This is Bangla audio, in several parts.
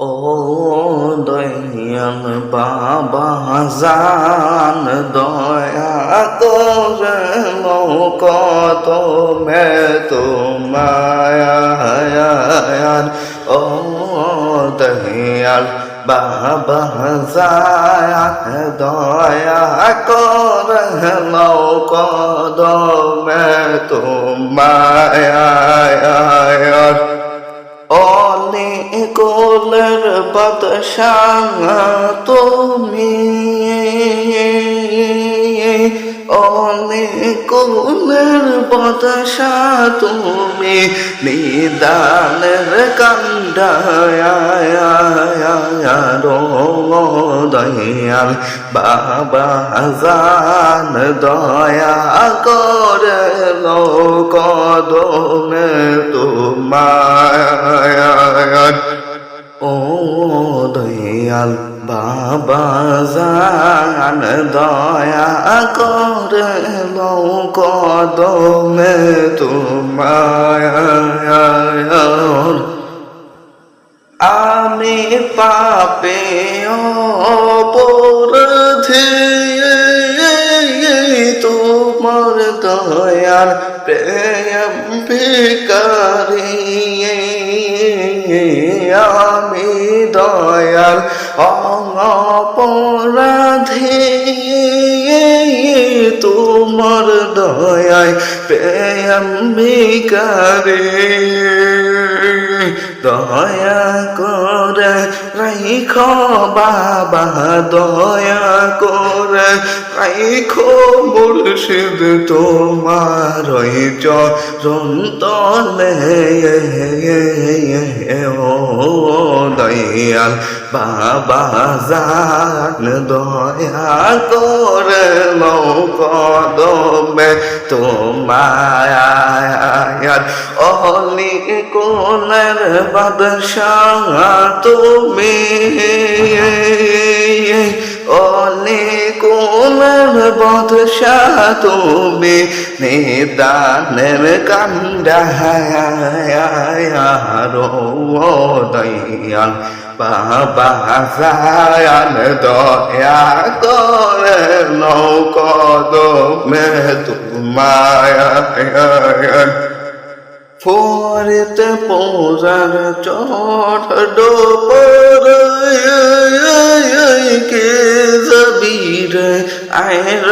ও দয়াল বাবা, জান দয়া করে কত মে তোমার ও দয়াল বাবা, জান দয়া করে কত মে তোমার অনেকলের বাদশাহ তুমি। অনেকলের বাদশাহ তুমি নিদানের কান্ডায়ারো দয়াল। বাবা জান দয়া করে। কদমে তোমার ও দয়াল বাবা জান দয়া করে কদমে তোমার আমি পাপে অপরাধে তোমার দয়ার প্রেম ভিকারি আমি দয়াল অপরাধে তোমার দয়ায় প্রেম ভিকারি দয়া করে রাইখো বাবা, দয়া করে রাইখো মুর্শিদ তোমার চরণ তলে। দয়াল বাবা জান দয়া করে কদমে তোমার অলি কোনের বাদশাহ তুমি। বাদশাহ তুমি নিদানের কান্ডাহারো দয়াল, বাবা জায়ান দয়া করে নৌকদমে তোমায় ফরিতে পোজার চট ডোপর কে জবীর আয়র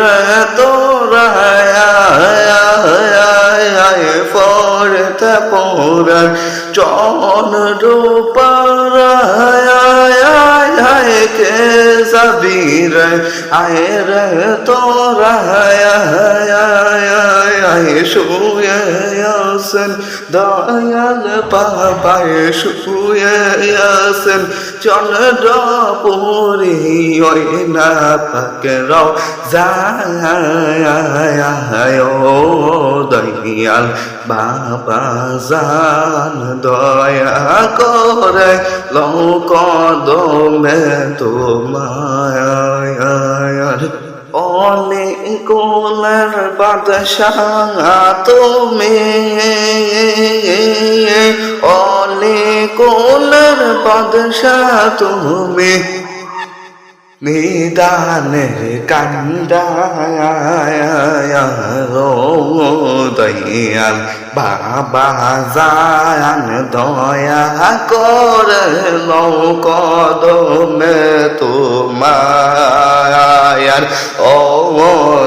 তোরা ফরিতে পোজার চন ডোপর কে জবীর আয়র তোরা শুয়ে আসেন দয়াল বাবায় শুয়ে আসেন চন্দ্র পুরি ওই না পাকে রাও যায় দয়াল বাবা জান দয়া করে লোক দমে তোমায়। অনেক কোলার বাদশাহ তুমি অনেক কোলের বাদশাহ তুমি নিদানের কান্ডায়াল বাবা জান দয়া করে কদমে তোমার ও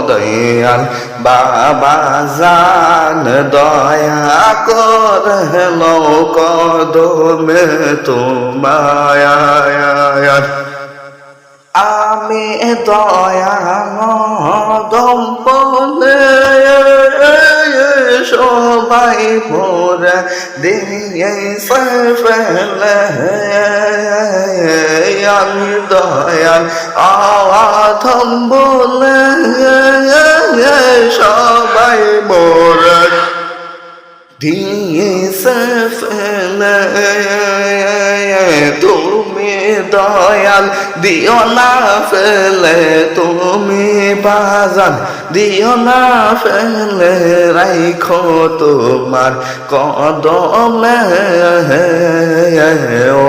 দয়াল, বাবা জান দয়া করে কদমে তোমার আমি দয়া দম্পলে সবাই মোরা দিয়ে আমি দয়াল আধম বলে সবাই মোরা দিয়ে ফেলে তুমি দয়াল, দিও না ফেলে তুমি বাজান, দিও না ফেলে রাইখো তোমার কদমে। ও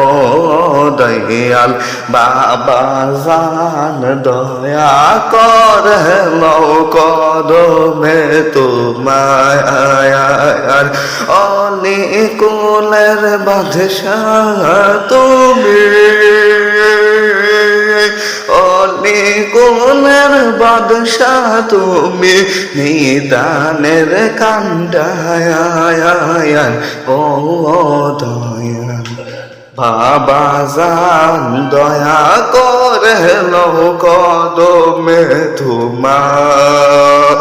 দয়াল, বাবা জান, দয়া করে লও কদমে তোমায় অলি কুলের বাদশাহ তুমি। অলি কুলের বাদশাহ তুমি নিদানের কান্ডায় ও দয়াল। বাবা জান দয়া করে লো কদমে তোমার